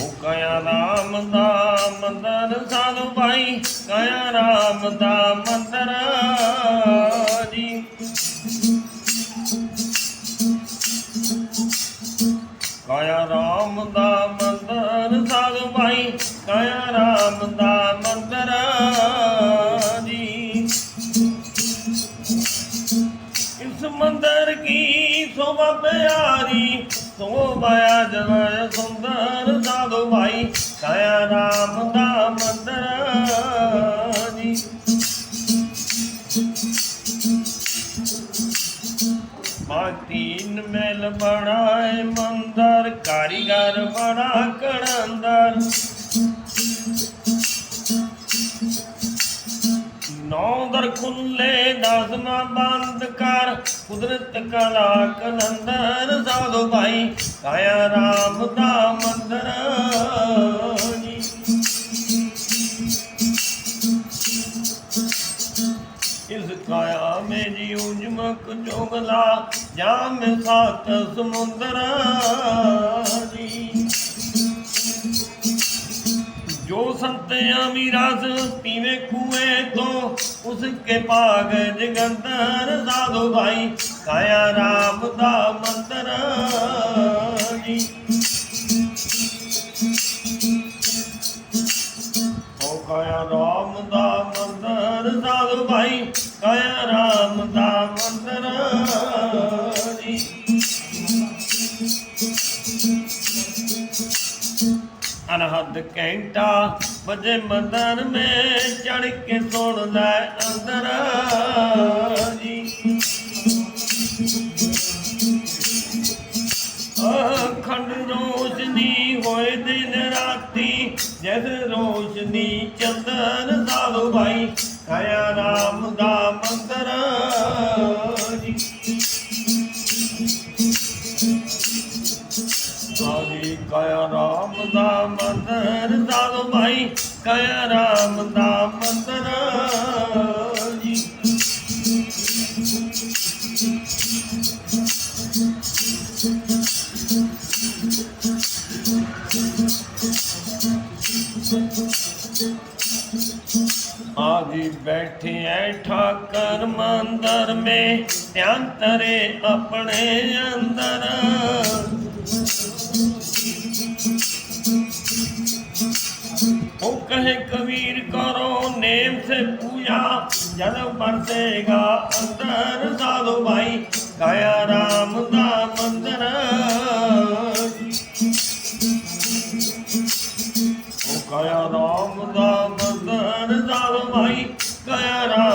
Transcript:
ਉਹ ਕਾਇਆ ਰਾਮ ਦਾ ਮੰਦਰ ਸਾਧੂ ਭਾਈ, ਕਾਇਆ ਰਾਮ ਦਾ ਮੰਦਰ ਜੀ। ਕਾਇਆ ਰਾਮ ਦਾ ਮੰਦਰ ਸਾਧੂ ਭਾਈ, ਕਾਇਆ ਰਾਮ ਦਾ ਮੰਦਰ ਜੀ। ਇਸ ਮੰਦਰ ਕੀ ਸ਼ੋਭਾ ਪਿਆਰੀ ਸ਼ੋਭਾ ਜਨ ਸੁੰਦਰ ਸਾਧੂ ਭਾਈ ਕਾਇਆ ਰਾਮ ਦਾ ਮੰਦਰ ਜੀ। ਬਾਤੀਨ ਮੈਲ ਬੜਾਏ ਮੰਦਰ, ਕਾਰੀਗਰ ਬੜਾ ਕਣੰਦਰ ਨੌ ਦਰ ਖੁੱਲੇ ਦਸ ਨਾ ਬੰਦ ਕਰ ਕੁਦਰਤ ਕਲਾ ਕਲੰਦਰ ਸਾਧੂ ਭਾਈ ਕਾਇਆ ਰਾਮ ਦਾ ਮੰਦਰ ਇਸ ਕਾਇਆ ਮੇ ਜੀ ਉਜਮਕ ਜੋਗਲਾ ਜਾਮ ਸਾਤ ਸਮੁੰਦਰ ਜੀ। ਜੋ ਸੰਤ ਪੀਵੇ ਕੁਏ ਤੋਂ ਉਸਕੇ ਭਾਗ ਜਗੰਦਰ ਸਾਧੂ ਭਾਈ ਕਾਇਆ ਰਾਮ ਦਾ ਮੰਦਰ ਜੀ। ਓ ਕਾਇਆ ਰਾਮ ਦਾ ਮੰਦਰ ਸਾਧੂ ਭਾਈ ਕਾਇਆ ਰਾਮ ਦਾ ਮੰਦਰ ਜੀ। ਅਨਹਦ ਘੰਟਾ ਵਜੇ ਮੰਦਰ ਮੇ ਚੜ ਕੇ ਸੁਣ ਲੈ ਅੰਦਰ ਜੀ। ਅਖੰਡ ਰੋਸ਼ਨੀ ਹੋਏ ਦਿਨ ਰਾਤੀ ਜਦ ਰੋਸ਼ਨੀ ਚੰਦਨ ਸਾਧੂ ਭਾਈ ਕਾਇਆ ਰਾਮ ਦਾ ਮੰਦਰ ਆਦੀ ਕਾਇਆ ਰਾਮ ਦਾ ਮੰਦਰ ਦਾਦੋ ਭਾਈ ਕਾਇਆ ਰਾਮ ਦਾ ਮੰਦਰ ਜੀ। ਆਜੀ ਬੈਠੇ ਐ ਠਾਕਰ ਮੰਦਰ ਮੇ, ਧਿਆਨ ਆਪਣੇ ਅੰਦਰ। ਉਹ ਕਹੇ ਕਬੀਰ ਕਰੋ ਨੇਮ ਸੇ ਪੂਜਾ ਜਦ ਵਰਤੇਗਾ ਅੰਦਰ ਸਾਧੂ ਭਾਈ ਕਾਇਆ ਰਾਮ ਦਾ ਮੰਦਰ। ਉਹ ਕਾਇਆ ਰਾਮ ਦਾ ਮੰਦਰ, ਸਾਧੂ ਭਾਈ ਕਾਇਆ ਰਾਮ